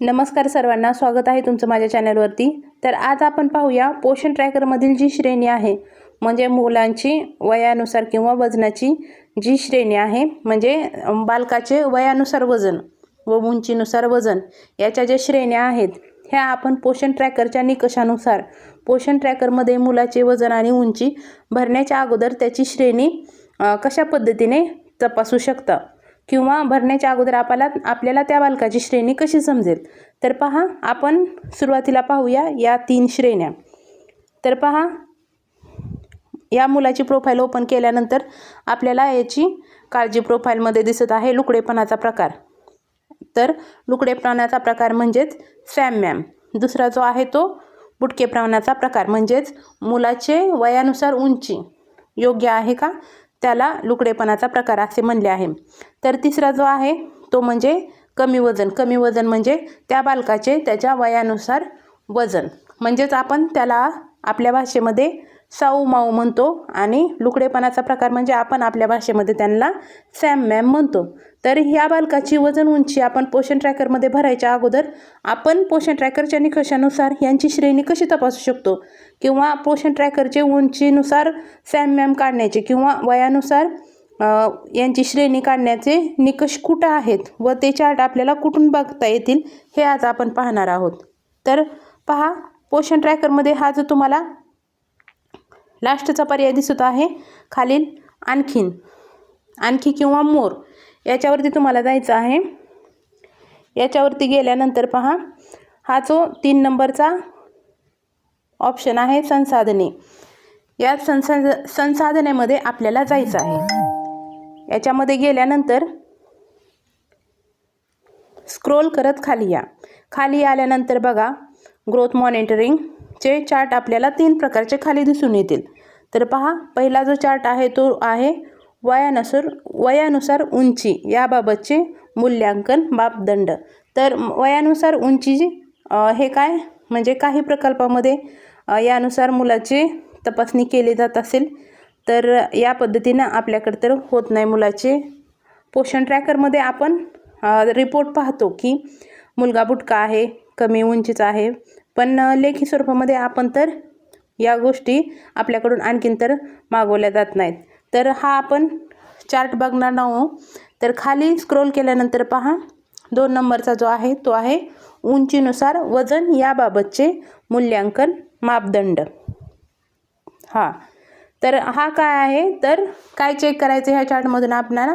नमस्कार सर्वांना स्वागत आहे तुमचं माझ्या चॅनलवरती. तर आज आपण पाहूया पोषण ट्रॅकरमधील जी श्रेणी आहे म्हणजे मुलांची वयानुसार किंवा वजनाची जी श्रेणी आहे म्हणजे बालकाचे वयानुसार वजन व उंचीनुसार वजन याच्या ज्या श्रेण्या आहेत ह्या आपण पोषण ट्रॅकरच्या निकषानुसार पोषण ट्रॅकरमध्ये मुलाचे वजन आणि उंची भरण्याच्या अगोदर त्याची श्रेणी कशा पद्धतीने तपासू शकता? किंवा भरण्याच्या अगोदर आपल्याला आपल्याला त्या बालकाची श्रेणी कशी समजेल? तर पहा आपण सुरुवातीला पाहूया या तीन श्रेण्या. तर पहा या मुलाची प्रोफाईल ओपन केल्यानंतर आपल्याला याची काळजी प्रोफाईलमध्ये दिसत आहे लुकडेपणाचा प्रकार. तर लुकडेपणाचा प्रकार म्हणजेच सॅम मॅम दुसरा जो आहे तो बुटकेपणाचा प्रकार म्हणजेच मुलाचे वयानुसार उंची. योग्य आहे का? त्याला लुकडेपणाचा प्रकार असे म्हणले आहे. तर तिसरा जो आहे तो म्हणजे कमी वजन. कमी वजन म्हणजे त्या बालकाचे त्याच्या वयानुसार वजन. म्हणजेच आपण त्याला आपल्या भाषेमध्ये साऊ माऊ म्हणतो आणि लुकडेपणाचा प्रकार म्हणजे आपण आपल्या भाषेमध्ये त्यांना सॅम मॅम म्हणतो. तर ह्या बालकाची वजन उंची आपण पोषण ट्रॅकरमध्ये भरायच्या अगोदर आपण पोषण ट्रॅकरच्या निकषानुसार यांची श्रेणी कशी तपासू शकतो? किंवा पोषण ट्रॅकरचे उंचीनुसार सॅम मॅम काढण्याचे किंवा वयानुसार यांची श्रेणी काढण्याचे निकष कुठं आहेत व ते चार्ट आपल्याला कुठून बघता येतील हे आज आपण पाहणार आहोत. तर पहा पोषण ट्रॅकरमध्ये हा जो तुम्हाला लास्टचा पर्याय दिसत आहे. खालील आणखीन आणखी किंवा मोर याच्यावरती तुम्हाला जायचं आहे. याच्यावरती गेल्यानंतर पहा हा जो तीन नंबरचा ऑप्शन आहे संसाधने. या संसाध संसाधनेमध्ये आपल्याला जायचं आहे. याच्यामध्ये गेल्यानंतर स्क्रोल करत खाली या. खाली आल्यानंतर बघा ग्रोथ चे चार्ट आपल्याला तीन प्रकारचे खाली दिसून येतील. तर पहा पहिला जो चार्ट आहे तो आहे वयानुसार वयानुसार उंची याबाबतचे मूल्यांकन मापदंड. तर वयानुसार उंची हे काय? म्हणजे काही प्रकल्पामध्ये यानुसार मुलाची तपासणी केली जात असेल तर या पद्धतीनं आपल्याकडे तर होत नाही मुलाचे. पोषण ट्रॅकरमध्ये आपण रिपोर्ट पाहतो की मुलगा बुटका आहे कमी उंचीचा आहे पण लेखी स्वरूपामध्ये आपण तर या गोष्टी आपल्याकडून आणखीन तर मागवल्या जात नाहीत. तर हा आपण चार्ट बघणार नाहो तर खाली स्क्रोल केल्यानंतर पहा दोन नंबरचा जो आहे तो आहे उंचीनुसार वजन याबाबतचे मूल्यांकन मापदंड. हां. तर हा काय आहे? तर काय चेक करायचं ह्या चार्टमधून आपल्याला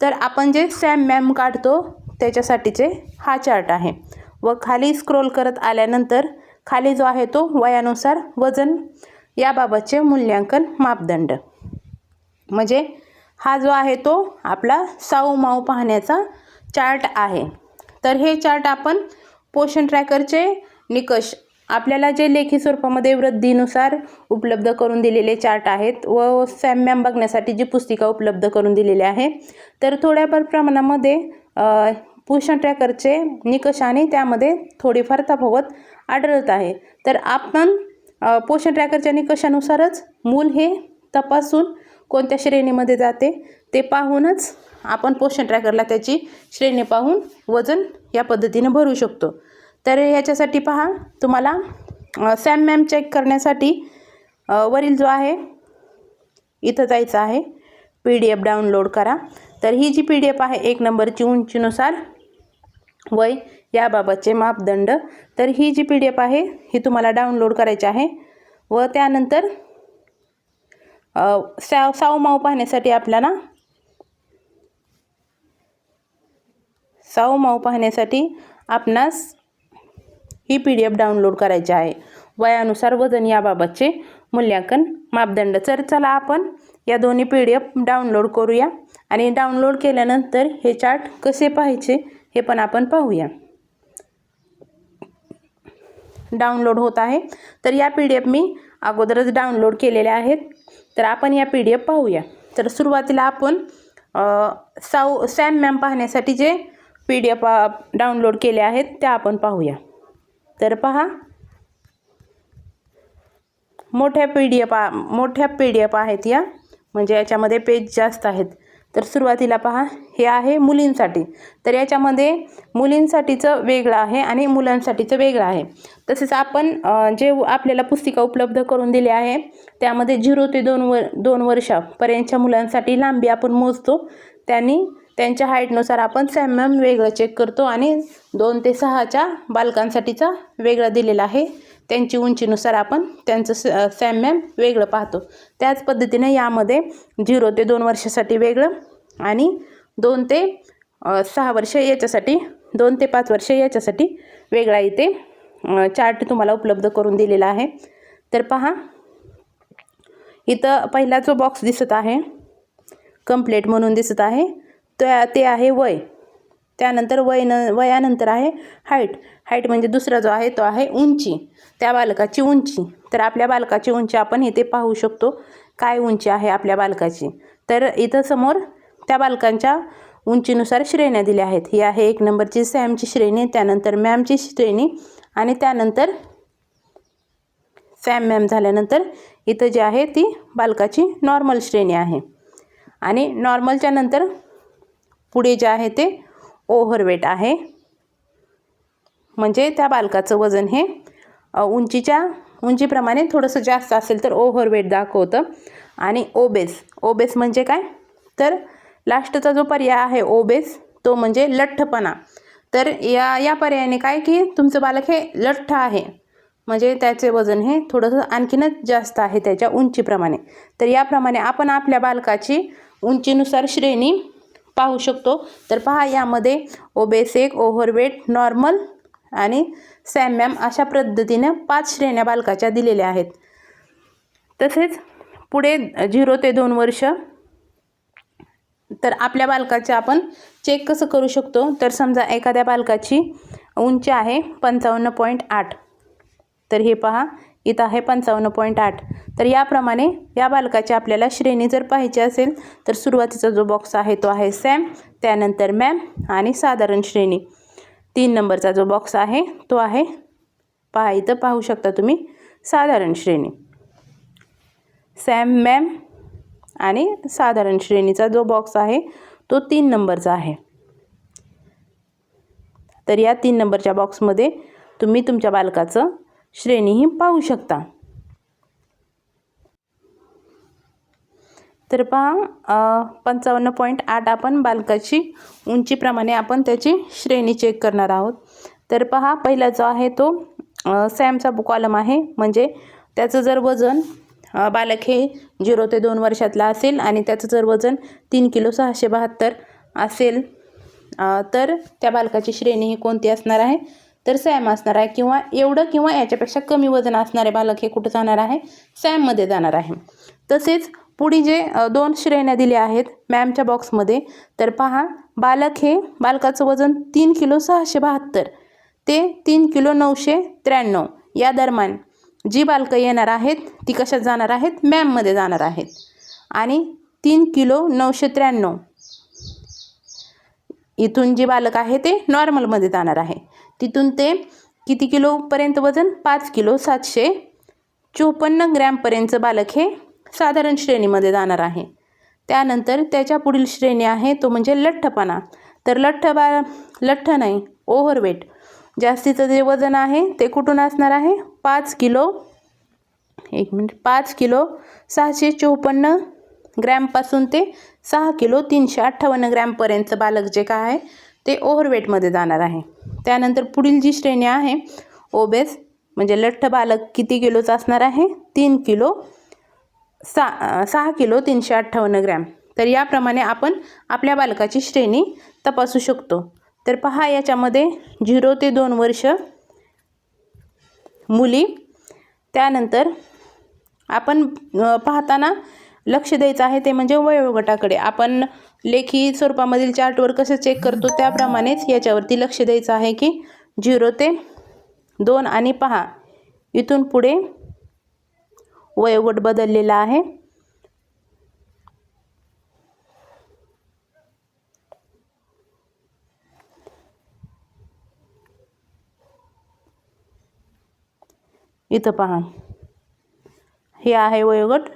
तर आपण जे सॅम मॅम काढतो त्याच्यासाठीचे हा चार्ट आहे. व खाली स्क्रोल करत आल्यानंतर खाली जो आहे तो वयानुसार वजन याबाबतचे मूल्यांकन मापदंड. म्हणजे हा जो आहे तो आपला साऊ माऊ पाहण्याचा चार्ट आहे. तर हे चार्ट आपण पोषण ट्रॅकरचे निकष आपल्याला जे लेखी स्वरूपामध्ये वृद्धीनुसार उपलब्ध करून दिलेले चार्ट आहेत व सॅम मॅम बघण्यासाठी जी पुस्तिका उपलब्ध करून दिलेली आहे तर थोड्याफार प्रमाणामध्ये पोषण ट्रॅकरचे निकष आणि त्यामध्ये थोडीफार तफावत आढळत आहे. तर आपण पोषण ट्रॅकरच्या निकषानुसारच मूल हे तपासून कोणत्या श्रेणीमध्ये जाते ते पाहूनच आपण पोषण ट्रॅकरला त्याची श्रेणी पाहून वजन या पद्धतीने भरू शकतो. तर याच्यासाठी पहा तुम्हाला सॅम मॅम चेक करण्यासाठी वरील जो आहे इथं जायचं आहे. पी डी एफ डाउनलोड करा. तर ही जी पी डी एफ आहे एक नंबरची उंचीनुसार वय याबाबतचे मापदंड. तर ही जी पी डी एफ आहे ही तुम्हाला डाउनलोड करायची आहे. व त्यानंतर साव साऊ माऊ पाहण्यासाठी आपल्याला साऊ माऊ पाहण्यासाठी आपणास ही पी डी एफ डाउनलोड करायची आहे. वयानुसार वजन याबाबतचे मूल्यांकन मापदंड. तर चला आपण या दोन्ही पी डी एफ डाउनलोड करूया. आणि डाउनलोड केल्यानंतर हे चार्ट कसे पाहायचे? हे पण आपण पाहूया. डाउनलोड होत आहे. तर या पी डी एफ मी अगोदरच डाउनलोड केलेल्या आहेत. तर आपण या पी डी एफ पाहूया. तर सुरुवातीला आपण साऊ सॅम मॅम पाहण्यासाठी J P D F download केले आहेत त्या आपण पाहूया. तर पहा. मोठ्या पी डी एफ मोठ्या पी डी एफ आहेत या. म्हणजे याच्यामध्ये पेज जास्त आहेत. तर सुरुवातीला पहा हे आहे मुलींसाठी. तर याच्यामध्ये मुलींसाठीचं वेगळं आहे आणि मुलांसाठीचं वेगळं आहे. तसेच आपण जे आपल्याला पुस्तिका उपलब्ध करून दिली आहे त्यामध्ये झिरो ते दोन वर दोन वर्षापर्यंतच्या मुलांसाठी लांबी आपण मोजतो. त्यांनी त्यांच्या हाईटनुसार आपण सॅमॅम वेगळं चेक करतो आणि दोन ते सहाच्या बालकांसाठीचा वेगळा दिलेला आहे. त्यांची उंचीनुसार आपण त्यांचं स सॅमॅम वेगळं पाहतो. त्याच पद्धतीने यामध्ये झिरो ते दोन वर्षासाठी वेगळं आणि दोन ते सहा वर्ष याच्यासाठी दोन ते पाच वर्ष याच्यासाठी वेगळा इथे चार्ट तुम्हाला उपलब्ध करून दिलेला आहे. तर पहा इथं पहिला जो बॉक्स दिसत आहे कम्प्लेट म्हणून दिसत आहे त्या ते आहे वय. त्यानंतर वयन वयानंतर आहे हाईट हाईट म्हणजे दुसरा जो आहे तो आहे उंची. त्या बालकाची उंची. तर आपल्या बालकाची उंची आपण इथे पाहू शकतो. काय उंची आहे आपल्या बालकाची? तर इथं समोर त्या बालकांच्या उंचीनुसार श्रेण्या दिल्या आहेत. ही आहे एक नंबरची सॅमची श्रेणी त्यानंतर मॅमची श्रेणी आणि त्यानंतर सॅम मॅम झाल्यानंतर इथं जी आहे ती बालकाची नॉर्मल श्रेणी आहे. आणि नॉर्मलच्या नंतर पुढे जे आहे ते ओव्हरवेट आहे. म्हणजे त्या बालकाचं वजन हे उंचीच्या उंचीप्रमाणे थोडंसं जास्त असेल तर ओव्हरवेट दाखवतं. आणि ओबेस ओबेस म्हणजे काय? तर लास्टचा जो पर्याय आहे ओबेस तो म्हणजे लठ्ठपणा. तर या या पर्यायाने काय की तुमचं बालक हे लठ्ठ आहे. म्हणजे त्याचे वजन हे थोडंसं आणखीनच जास्त आहे त्याच्या उंचीप्रमाणे. तर याप्रमाणे आपण आपल्या बालकाची उंचीनुसार श्रेणी पाहू शकतो. तर पहा यामध्ये ओबेसेक ओव्हरवेट नॉर्मल आणि सॅमॅम अशा पद्धतीने पाच श्रेण्या बालकाच्या दिलेल्या आहेत. तसेच पुढे झिरो ते दोन वर्ष. तर आपल्या बालकाचे आपण चेक कसं करू शकतो? तर समजा एखाद्या बालकाची उंची आहे पंचावन्न पॉईंट आठ. तर हे पहा इथं आहे पंचावन्न पॉईंट आठ. तर याप्रमाणे या बालकाची आपल्याला श्रेणी जर पाहायची असेल तर सुरुवातीचा जो बॉक्स आहे तो आहे सॅम त्यानंतर मॅम आणि साधारण श्रेणी. तीन नंबरचा जो बॉक्स आहे तो आहे पहा इथं पाहू शकता तुम्ही साधारण श्रेणी. सॅम मॅम आणि साधारण श्रेणीचा जो बॉक्स आहे तो तीन नंबरचा आहे. तर या तीन नंबरच्या बॉक्समध्ये तुम्ही तुमच्या बालकाचं श्रेणीही पाहू शकता. तर पहा पंचावन्न पॉईंट आठ आपण बालकाची उंचीप्रमाणे आपण त्याची श्रेणी चेक करणार आहोत. तर पहा पहिला जो आहे तो सॅमचा कॉलम आहे. म्हणजे त्याचं जर वजन बालक हे झिरो ते दोन वर्षातला असेल आणि त्याचं जर वजन तीन किलो सहाशे बहात्तर असेल तर त्या बालकाची श्रेणी ही कोणती असणार आहे? तर सॅम असणार आहे किंवा एवढं किंवा याच्यापेक्षा कमी वजन असणारे बालक हे कुठं जाणार आहे? सॅममध्ये जाणार आहे. तसेच पुढे जे दोन श्रेण्या दिल्या आहेत मॅमच्या बॉक्समध्ये तर पहा बालक हे बालकाचं वजन तीन किलो सहाशे बहात्तर ते तीन किलो नऊशे त्र्याण्णव. या दरम्यान जी बालकं येणार आहेत ती कशात जाणार आहेत? मॅममध्ये जाणार आहेत. आणि तीन किलो नऊशे त्र्याण्णव. इथून जे बालक आहे ते नॉर्मलमध्ये जाणार आहे. तिथून ते किती किलोपर्यंत वजन? पाच किलो सातशे चोपन्न ग्रॅमपर्यंतचं बालक हे साधारण श्रेणीमध्ये जाणार आहे. त्यानंतर त्याच्या पुढील श्रेणी आहे तो म्हणजे लठ्ठपणा. तर लठ्ठ बा लठ्ठ नाही ओव्हरवेट. जास्तीचं जे वजन आहे ते कुठून असणार आहे? पाच किलो एक मिनिट पाच किलो सहाशे चोपन्न ग्रॅमपासून ते सहा किलो तीनशे अठ्ठावन्न ग्रॅमपर्यंतचं बालक जे काय आहे ते ओव्हरवेटमध्ये जाणार आहे. त्यानंतर पुढील जी श्रेणी आहे ओबेस म्हणजे लठ्ठ बालक किती किलोचा असणार आहे? तीन किलो सा सहा किलो तीनशे अठ्ठावन्न ग्रॅम. तर याप्रमाणे आपण आपल्या बालकाची श्रेणी तपासू शकतो. तर पहा याच्यामध्ये झिरो ते दोन वर्ष मुली त्यानंतर आपण पाहताना लक्ष द्यायचं आहे ते म्हणजे वयोगटाकडे. आपण लेखी स्वरूपामधील चार्टवर कसं चेक करतो त्याप्रमाणेच याच्यावरती लक्ष द्यायचं आहे की झिरो ते दोन आणि पहा इथून पुढे वयोगट बदललेला आहे. इथं पहा हे आहे वयोगट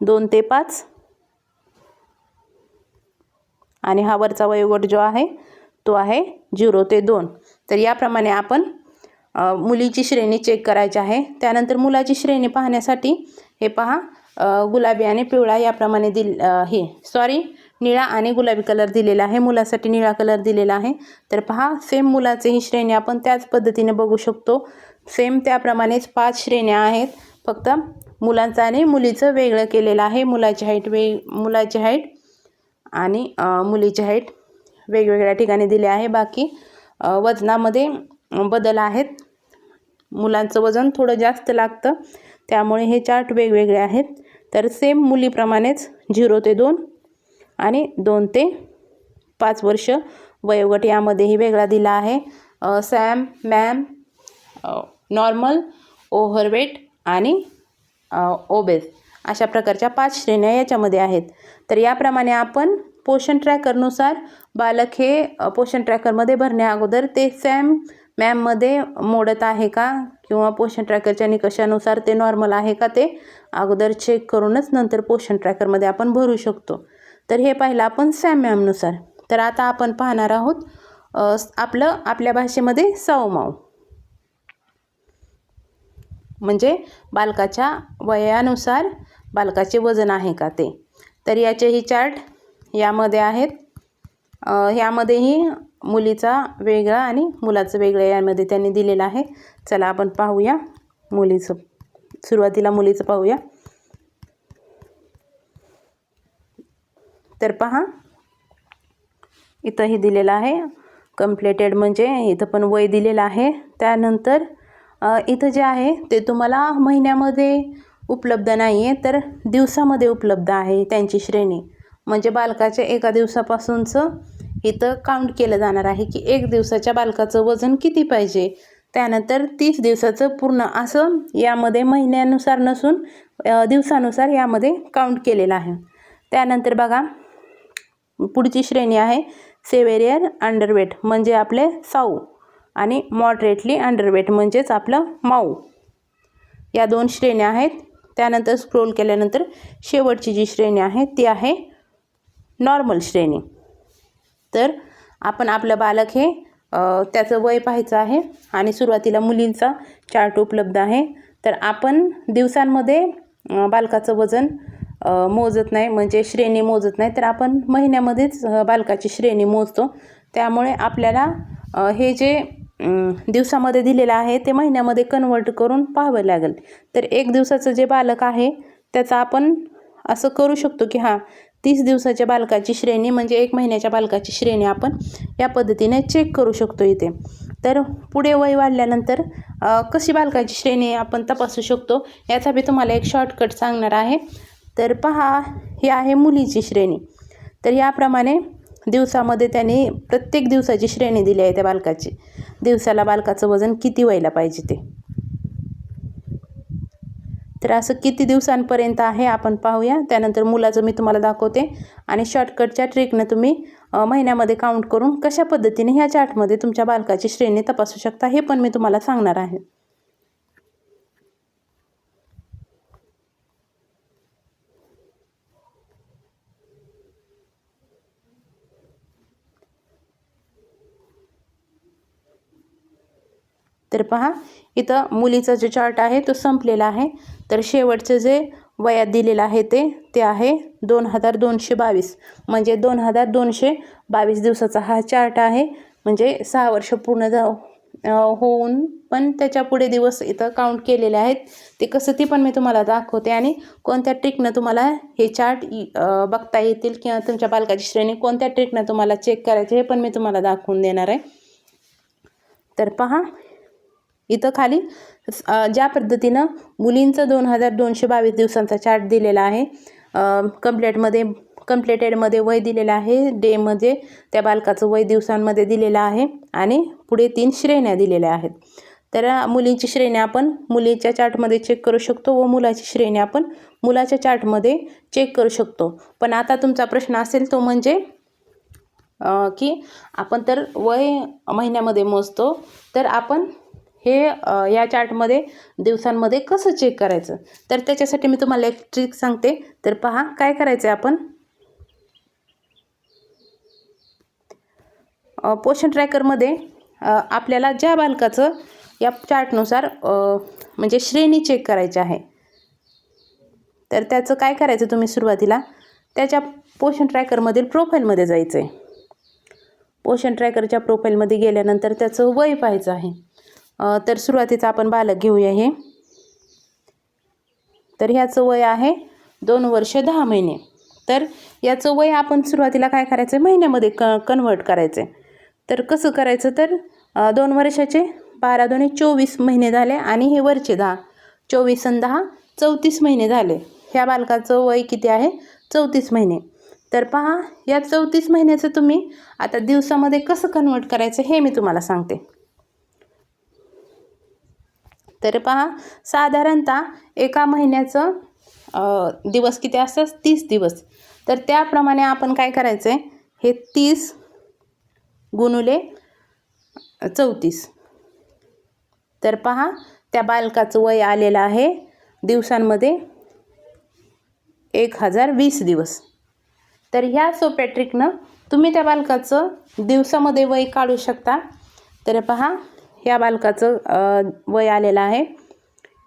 दोन ते पाच. आणि हा वरचा वयोगट जो आहे तो आहे झिरो ते दोन. तर याप्रमाणे आपण मुलीची श्रेणी चेक करायची आहे. त्यानंतर मुलाची श्रेणी पाहण्यासाठी हे पहा गुलाबी आणि पिवळा याप्रमाणे दिल हे सॉरी निळा आणि गुलाबी कलर दिलेला आहे. मुलासाठी निळा कलर दिलेला आहे. तर पहा सेम मुलाचे ही श्रेणी आपण त्याच पद्धतीने बघू शकतो. सेम त्याप्रमाणेच पाच श्रेण्या आहेत. फक्त मुलांचं आणि मुलीचं वेगळं केलेलं आहे. मुलाची हाईट वेग मुलाची हाईट आणि अ, मुलीची हाईट वेगवेगळ्या ठिकाणी दिले आहे. बाकी वजनामध्ये बदल आहेत. मुलांचं वजन थोडं जास्त लागतं. त्यामुळे हे चार्ट वेगवेगळे आहेत. तर सेम मुलीप्रमाणेच झिरो ते दोन आणि दोन ते पाच वर्ष वयोगट यामध्येही वेगळा दिला आहे. सॅम मॅम नॉर्मल ओव्हरवेट आणि ओबेस अशा प्रकारच्या पाच श्रेण्या याच्यामध्ये आहेत. तर याप्रमाणे आपण पोषण ट्रॅकरनुसार बालक हे पोषण ट्रॅकरमध्ये भरण्या अगोदर ते सॅम मॅममध्ये मोडत आहे का? किंवा पोषण ट्रॅकरच्या निकषानुसार ते नॉर्मल आहे का ते अगोदर चेक करूनच नंतर पोषण ट्रॅकरमध्ये आपण भरू शकतो. तर हे पाहिलं आपण सॅम मॅमनुसार तर आता आपण पाहणार आहोत आपलं आपल्या भाषेमध्ये सावमाव. म्हणजे बालकाच्या वयानुसार बालकाचे वजन आहे का ते? तर याचेही चार्ट यामध्ये आहेत. ह्यामध्येही मुलीचा वेगळा आणि मुलाचं वेगळं यामध्ये त्यांनी दिलेलं आहे. चला आपण पाहूया मुलीचं सुरुवातीला मुलीचं पाहूया. तर पहा इथंही दिलेलं आहे. कम्प्लेटेड म्हणजे इथं पण वय दिलेलं आहे. त्यानंतर इथं जे आहे ते तुम्हाला महिन्यामध्ये उपलब्ध नाही आहे तर दिवसामध्ये उपलब्ध आहे त्यांची श्रेणी. म्हणजे बालकाच्या एका दिवसापासूनचं इथं काउंट केलं जाणार आहे की एक दिवसाच्या बालकाचं वजन किती पाहिजे? त्यानंतर तीस दिवसाचं पूर्ण असं यामध्ये महिन्यानुसार नसून दिवसानुसार यामध्ये काउंट केलेलं आहे. त्यानंतर बघा पुढची श्रेणी आहे सेवेरियर अंडरवेट म्हणजे आपले साऊ आणि मॉडरेटली अंडरवेट म्हणजेच आपलं माऊ. या दोन श्रेण्या आहेत. त्यानंतर स्क्रोल केल्यानंतर शेवटची जी श्रेणी आहे ती आहे नॉर्मल श्रेणी. तर आपण आपलं बालक हे त्याचं वय पाहायचं आहे आणि सुरुवातीला मुलींचा चार्ट उपलब्ध आहे. तर आपण दिवसांमध्ये बालकाचं वजन मोजत नाही म्हणजे श्रेणी मोजत नाही तर आपण महिन्यामध्येच बालकाची श्रेणी मोजतो. त्यामुळे आपल्याला हे जे दिवसामध्ये दिलेलं आहे ते महिन्यामध्ये कन्वर्ट करून पाहावं लागेल. तर एक दिवसाचं जे बालक आहे त्याचा आपण असं करू शकतो की हां तीस दिवसाच्या बालकाची श्रेणी म्हणजे एक महिन्याच्या बालकाची श्रेणी आपण या पद्धतीने चेक करू शकतो इथे. तर पुढे वय वाढल्यानंतर कशी बालकाची श्रेणी आपण तपासू शकतो याचा बी तुम्हाला एक शॉर्टकट सांगणार आहे. तर पहा ही आहे मुलीची श्रेणी. तर याप्रमाणे दिवसामध्ये त्याने प्रत्येक दिवसाची श्रेणी दिली आहे त्या बालकाची. दिवसाला बालकाचं वजन किती व्हायला पाहिजे ते? तर असं किती दिवसांपर्यंत आहे आपण पाहूया. त्यानंतर मुलाचं मी तुम्हाला दाखवते आणि शॉर्टकटच्या ट्रिकनं तुम्ही महिन्यामध्ये काउंट करून कशा पद्धतीने ह्या चार्टमध्ये तुमच्या बालकाची श्रेणी तपासू शकता हे पण मी तुम्हाला सांगणार आहे. तर पहा इथं मुलीचा जो चार्ट आहे तो संपलेला आहे. तर शेवटचं जे वयात दिलेलं आहे ते ते आहे दोन हजार दोनशे बावीस. म्हणजे दोन हजार दोनशे बावीस दिवसाचा हा चार्ट आहे. म्हणजे सहा वर्ष पूर्ण जा होऊन पण त्याच्या पुढे दिवस इथं काउंट केलेले आहेत. ते कसं ती पण मी तुम्हाला दाखवते आणि कोणत्या ट्रिकनं तुम्हाला हे चार्ट बघता येतील किंवा तुमच्या बालकाची श्रेणी कोणत्या ट्रिकनं तुम्हाला चेक करायचे हे पण मी तुम्हाला दाखवून देणार आहे. तर पहा इथं खाली ज्या पद्धतीनं मुलींचं दोन हजार दोनशे बावीस दिवसांचा चार्ट दिलेला आहे कम्प्लेटमध्ये कम्प्लेटेडमध्ये वय दिलेलं आहे डेमध्ये त्या बालकाचं वय दिवसांमध्ये दिलेलं आहे आणि पुढे तीन श्रेण्या दिलेल्या आहेत. तर मुलींची श्रेणी आपण मुलीच्या चार्टमध्ये चेक करू शकतो व मुलाची श्रेणी आपण मुलाच्या चार्टमध्ये चेक करू शकतो. पण आता तुमचा प्रश्न असेल तो म्हणजे की आपण तर वय महिन्यामध्ये मोजतो तर आपण हे या चार्टमध्ये दिवसांमध्ये कसं चेक करायचं? तर त्याच्यासाठी मी तुम्हाला एक ट्रिक सांगते. तर पहा काय करायचं आहे आपण पोषण ट्रॅकरमध्ये आपल्याला ज्या बालकाचं या चार्टनुसार म्हणजे श्रेणी चेक करायची आहे. तर त्याचं काय करायचं तुम्ही सुरुवातीला? त्याच्या पोषण ट्रॅकरमधील प्रोफाईलमध्ये जायचं आहे पोषण ट्रॅकरच्या प्रोफाईलमध्ये गेल्यानंतर त्याचं वय पाहायचं आहे. तर सुरुवातीचा आपण बालक घेऊया हे. तर ह्याचं वय आहे दोन वर्ष दहा महिने. तर याचं वय आपण सुरुवातीला काय करायचं आहे महिन्यामध्ये क कन्वर्ट करायचं आहे तर कसं करायचं तर दोन वर्षाचे बारा दोन्ही चोवीस महिने झाले आणि हे वरचे दहा. चोवीस आणि दहा चौतीस महिने झाले. ह्या बालकाचं वय किती आहे? चौतीस महिने. तर पहा या चौतीस महिन्याचं तुम्ही आता दिवसामध्ये कसं कन्वर्ट करायचं हे मी तुम्हाला सांगते. तर पहा साधारणतः एका महिन्याचं दिवस किती असतात? तीस दिवस. तर त्याप्रमाणे आपण काय करायचं आहे हे तीस गुणुले चौतीस. तर पहा त्या बालकाचं वय आलेलं आहे दिवसांमध्ये एक हजार वीस दिवस. तर ह्या सोप्या ट्रिकनं तुम्ही त्या बालकाचं दिवसामध्ये वय काढू शकता. तर पहा ह्या बालकाचं वय आलेलं आहे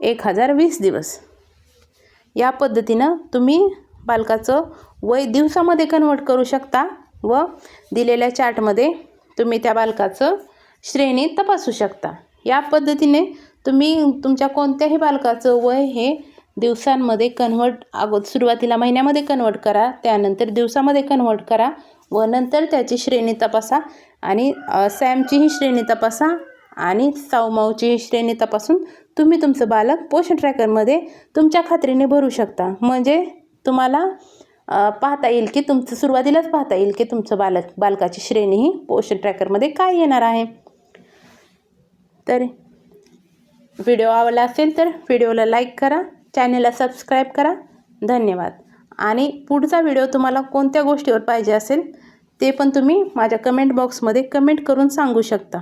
एक हजार वीस दिवस. या पद्धतीनं तुम्ही बालकाचं वय दिवसामध्ये कन्वर्ट करू शकता व दिलेल्या चार्टमध्ये तुम्ही त्या बालकाचं श्रेणी तपासू शकता. या पद्धतीने तुम्ही तुमच्या कोणत्याही बालकाचं वय हे दिवसांमध्ये कन्वर्ट अगो सुरुवातीला महिन्यामध्ये कन्वर्ट करा त्यानंतर दिवसामध्ये कन्वर्ट करा व नंतर त्याची श्रेणी तपासा आणि सॅमचीही श्रेणी तपासा आणि सावमावची श्रेणी तपासून तुम्ही तुमचं बालक पोषण ट्रॅकरमध्ये तुमच्या खात्रीने भरू शकता. म्हणजे तुम्हाला पाहता येईल की तुमचं सुरुवातीलाच पाहता येईल की तुमचं बालक बालकाची श्रेणी ही पोषण ट्रॅकरमध्ये काय येणार आहे. तर व्हिडिओ आवडला असेल तर व्हिडिओला लाईक करा चॅनेलला सबस्क्राईब करा. धन्यवाद. आणि पुढचा व्हिडिओ तुम्हाला कोणत्या गोष्टीवर पाहिजे असेल ते पण तुम्ही माझ्या कमेंट बॉक्समध्ये कमेंट करून सांगू शकता.